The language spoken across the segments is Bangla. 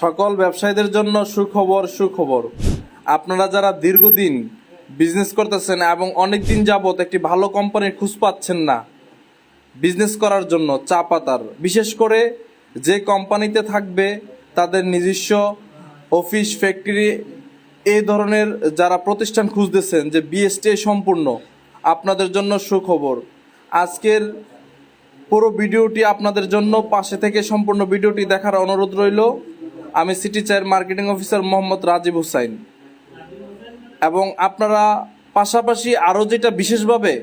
সকল ব্যবসায়ীদের জন্য সুখবর সুখবর। আপনারা যারা দীর্ঘদিন বিজনেস করতেছেন এবং অনেক দিন যাবত একটি ভালো কোম্পানির খোঁজ পাচ্ছেন না বিজনেস করার জন্য চা পাতার, বিশেষ করে যে কোম্পানিতে থাকবে, তাদের নিজস্ব অফিস ফ্যাক্টরি এই ধরনের যারা প্রতিষ্ঠান খুঁজতেছেন যে বিএসটি সম্পূর্ণ, আপনাদের জন্য সুখবর। আজকের পুরো ভিডিওটি আপনাদের জন্য, পাশে থেকে সম্পূর্ণ ভিডিওটি দেখার অনুরোধ রইল। আমি সিটি চায়ের মার্কেটিং অফিসার মোহাম্মদ রাজীব হুসাইন। এবং আপনারা পাশাপাশি আরও যেটা বিশেষভাবে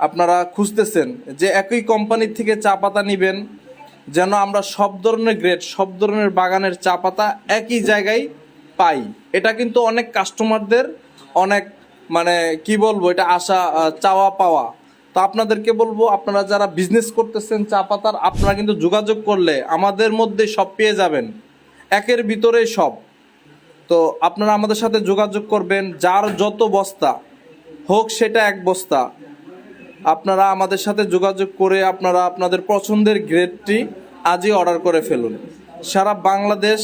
আপনারা খুঁজতেছেন, যে একই কোম্পানির থেকে চা পাতা নেবেন, যেন আমরা সব ধরনের গ্রেড সব ধরনের বাগানের চা পাতা একই জায়গায় পাই। এটা কিন্তু অনেক কাস্টমারদের অনেক মানে কি বলব, এটা আশা চাওয়া পাওয়া। তো আপনাদেরকে বলব, আপনারা যারা বিজনেস করতেছেন চা পাতার, আপনারা কিন্তু যোগাযোগ করলে আমাদের মধ্যে সব পেয়ে যাবেন। একের ভিতরেই সব। তো আপনারা আমাদের সাথে যোগাযোগ করবেন, যার যত বস্তা হোক সেটা এক বস্তা। আপনারা আমাদের সাথে যোগাযোগ করে আপনারা আপনাদের পছন্দের গ্রেডটি আজই অর্ডার করে ফেলুন। সারা বাংলাদেশ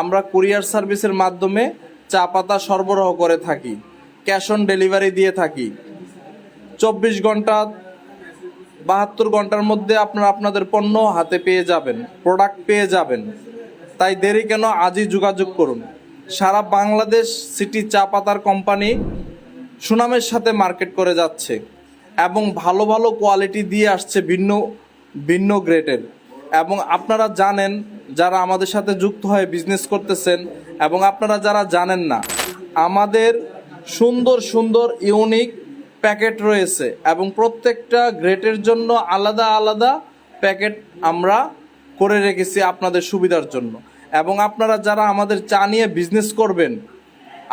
আমরা কুরিয়ার সার্ভিসের মাধ্যমে চা পাতা সরবরাহ করে থাকি, ক্যাশ অন ডেলিভারি দিয়ে থাকি। চব্বিশ ঘণ্টা, বাহাত্তর ঘণ্টার মধ্যে আপনারা আপনাদের পণ্য হাতে পেয়ে যাবেন, প্রোডাক্ট পেয়ে যাবেন। তাই দেরি কেন আজই যোগাযোগ করুন। সারা বাংলাদেশ সিটি চা পাতার কোম্পানি সুনামের সাথে মার্কেট করে যাচ্ছে এবং ভালো ভালো কোয়ালিটি দিয়ে আসছে ভিন্ন ভিন্ন গ্রেডের। এবং আপনারা জানেন যারা আমাদের সাথে যুক্ত হয়ে বিজনেস করতেছেন এবং আপনারা যারা জানেন না, আমাদের সুন্দর সুন্দর ইউনিক প্যাকেট রয়েছে এবং প্রত্যেকটা গ্রেটের জন্য আলাদা আলাদা প্যাকেট আমরা করে রেখেছি আপনাদের সুবিধার জন্য। এবং আপনারা যারা আমাদের চা নিয়ে বিজনেস করবেন,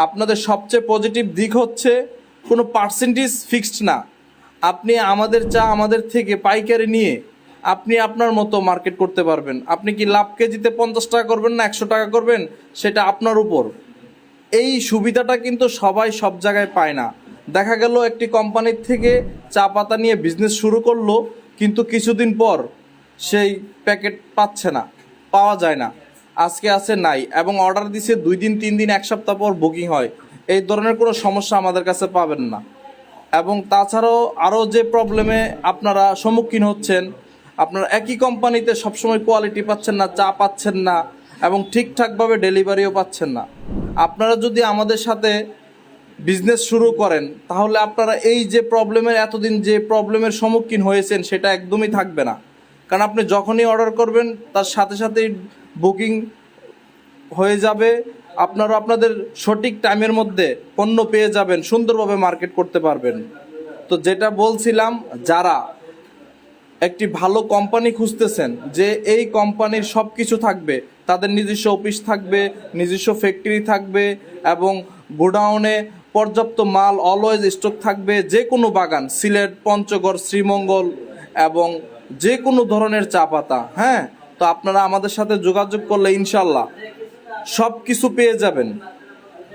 আপনাদের সবচেয়ে পজিটিভ দিক হচ্ছে কোনো পার্সেন্টেজ ফিক্সড না। আপনি আমাদের চা আমাদের থেকে পাইকারি নিয়ে আপনি আপনার মতো মার্কেট করতে পারবেন। আপনি কি লাভ কেজিতে পঞ্চাশ টাকা করবেন না একশো টাকা করবেন? সেটা আপনার উপর। এই সুবিধাটা কিন্তু সবাই সব জায়গায় পায় না। দেখা গেল একটি কোম্পানির থেকে চা পাতা নিয়ে বিজনেস শুরু করল, কিন্তু কিছুদিন পর সেই প্যাকেট পাচ্ছে না, পাওয়া যায় না। আজকে আছে নাই এবং অর্ডার দিছে দুই দিন, তিন দিন, এক সপ্তাহ পর বুকিং হয়। এই ধরনের কোনো সমস্যা আমাদের কাছে পাবেন না। এবং তাছাড়াও আরও যে প্রবলেমে আপনারা সম্মুখীন হচ্ছেন, আপনারা একই কোম্পানিতে সবসময় কোয়ালিটি পাচ্ছেন না, চা পাচ্ছেন না এবং ঠিকঠাকভাবে ডেলিভারিও পাচ্ছেন না। আপনারা যদি আমাদের সাথে বিজনেস শুরু করেন, তাহলে আপনারা এই যে প্রবলেমের এতদিন যে প্রবলেমের সম্মুখীন হয়েছেন, সেটা একদমই থাকবে না। কারণ আপনি যখনই অর্ডার করবেন, তার সাথে সাথেই বুকিং হয়ে যাবে। আপনারা আপনাদের সঠিক টাইমের মধ্যে পণ্য পেয়ে যাবেন, সুন্দরভাবে মার্কেট করতে পারবেন। তো যেটা বলছিলাম, যারা একটি ভালো কোম্পানি খুঁজতেছেন, যে এই কোম্পানির সব কিছু থাকবে, তাদের নিজস্ব অফিস থাকবে, নিজস্ব ফ্যাক্টরি থাকবে এবং গোডাউনে পর্যাপ্ত মাল অলওয়েজ স্টক থাকবে যে কোনো বাগান, সিলেট, পঞ্চগড়, শ্রীমঙ্গল এবং যে কোনো ধরনের চা পাতা হ্যাঁ? তো আপনারা আমাদের সাথে যোগাযোগ করলে ইনশাল্লাহ সব কিছু পেয়ে যাবেন।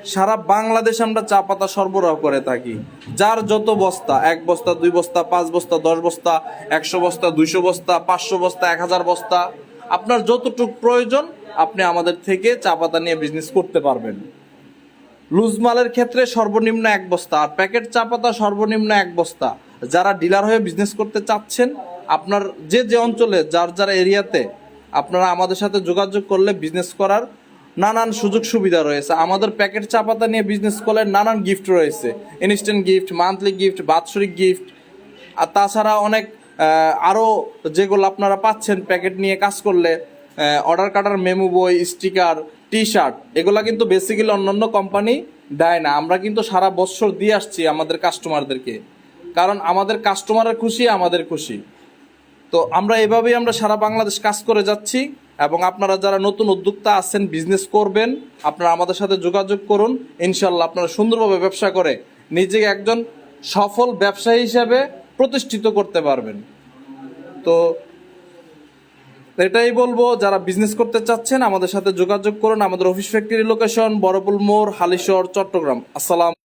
সারা বাংলাদেশে আমরা চা পাতা সরবরাহ করে থাকি। যার যত বস্তা, এক বস্তা, দুই বস্তা, পাঁচ বস্তা, দশ বস্তা, একশো বস্তা, দুইশো বস্তা, পাঁচশো বস্তা, এক হাজার বস্তা, আপনার যতটুক প্রয়োজন, আপনি আমাদের থেকে চা পাতা নিয়ে বিজনেস করতে পারবেন। লুজ মালের ক্ষেত্রে সর্বনিম্ন এক বস্তা, আর প্যাকেট চা পাতা সর্বনিম্ন এক বস্তা। যারা ডিলার হয়ে বিজনেস করতে চাচ্ছেন আপনার যে যে অঞ্চলে, যার যার এরিয়াতে আপনারা আমাদের সাথে যোগাযোগ করলে বিজনেস করার নানান সুযোগ সুবিধা রয়েছে। আমাদের প্যাকেট চা পাতা নিয়ে বিজনেস করলে নানান গিফট রয়েছে। ইনস্ট্যান্ট গিফট মান্থলি গিফট বাৎসরিক গিফট আর তাছাড়া অনেক আরও যেগুলো আপনারা পাচ্ছেন প্যাকেট নিয়ে কাজ করলে অর্ডার কাটার মেমো বই স্টিকার টি শার্ট এগুলা কিন্তু বেসিক্যালি অন্যান্য কোম্পানি দেয় না। আমরা কিন্তু সারা বছর দিয়ে আসছি আমাদের কাস্টমারদেরকে কারণ আমাদের কাস্টমারের খুশি, আমাদের খুশি। তো আমরা এভাবেই আমরা সারা বাংলাদেশ কাজ করে যাচ্ছি এবং আপনারা যারা নতুন উদ্যোক্তা আছেন বিজনেস করবেন, আপনারা আমাদের সাথে যোগাযোগ করুন। ইনশাল্লাহ আপনারা সুন্দরভাবে ব্যবসা করে নিজেকে একজন সফল ব্যবসায়ী হিসাবে প্রতিষ্ঠিত করতে পারবেন। তো এটাই বলব, যারা বিজনেস করতে চাচ্ছেন আমাদের সাথে যোগাযোগ করুন। আমাদের অফিস ফ্যাক্টরি লোকেশন বড়পুল মোড়, হালিশহর, চট্টগ্রাম। আসসালাম